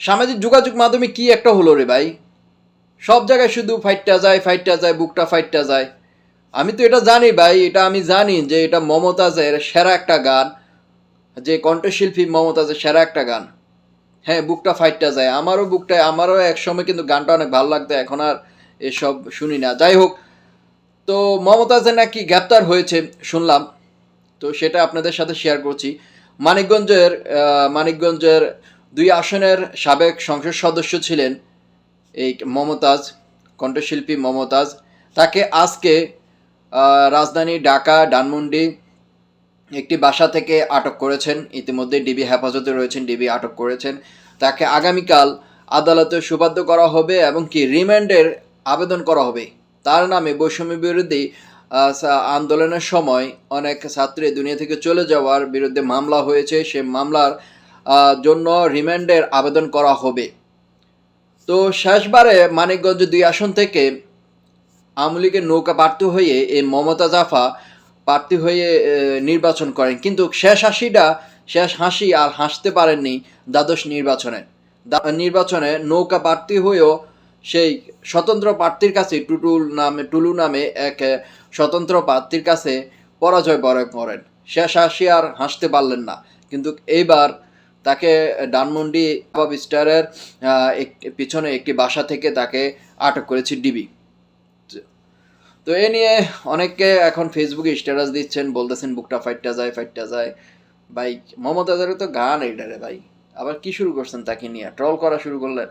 সামাজিক যোগাযোগ মাধ্যমে কি একটা হলো রে ভাই? সব জায়গায় শুধু ফাইটটা যায় ফাইটটা যায়, বুকটা ফাইটটা যায়। আমি তো এটা জানি ভাই, এটা আমি জানি যে এটা মমতাজের সেরা একটা গান, যে কণ্ঠশিল্পী মমতাজের সেরা একটা গান। হ্যাঁ বুকটা ফাইটটা যায়, আমারও বুকটা, আমারও এক সময় কিন্তু গানটা অনেক ভালো লাগতো, এখন আর এসব শুনি না। যাই হোক, তো মমতাজের নাকি গ্রেপ্তার হয়েছে, শুনলাম। তো সেটা আপনাদের সাথে শেয়ার করছি। মানিকগঞ্জের মানিকগঞ্জের দুই আসনের সাবেক সংসদ সদস্য ছিলেন এই মমতাজ, কণ্ঠশিল্পী মমতাজ। তাকে আজকে রাজধানী ঢাকা ডানমুন্ডি একটি বাসা থেকে আটক করেছেন। ইতিমধ্যে ডিবি হেফাজতে রয়েছেন, ডিবি আটক করেছেন। তাকে আগামীকাল আদালতে সুবাদ্য করা হবে এবং কি রিমান্ডের আবেদন করা হবে। তার নামে বৈষম্য বিরোধী আন্দোলনের সময় অনেক ছাত্রী দুনিয়া থেকে চলে যাওয়ার বিরুদ্ধে মামলা হয়েছে। সে মামলার জন্য রিমান্ডের আবেদন করা হবে। তো শেষবারে মানিকগঞ্জ দুই আসন থেকে আওয়ামী লীগের নৌকা প্রার্থী হয়ে এই মমতা জাফা প্রার্থী হয়ে নির্বাচন করেন। কিন্তু শেষ হাসিটা, শেষ হাসি আর হাসতে পারেননি দ্বাদশ নির্বাচনে। নির্বাচনে নৌকা প্রার্থী হয়েও সেই স্বতন্ত্র প্রার্থীর কাছে টুটুল নামে, টুলু নামে এক স্বতন্ত্র প্রার্থীর কাছে পরাজয় বরণ করেন। শেষ হাসি আর হাসতে পারলেন না। কিন্তু এইবার তাকে ডানমন্ডি পাব স্টারের পিছনে একটি বাসা থেকে তাকে আটক করেছে ডিবি তো এ নিয়ে অনেকে এখন ফেসবুকে স্ট্যাটাস দিচ্ছেন, বলতেছেন, বুকটা ফাইটটা যায় ফাইটটা যায়। ভাই মমতাজের তো গান এইটারে ভাই। আবার কি শুরু করছেন তাকে নিয়ে? ট্রল করা শুরু করলেন?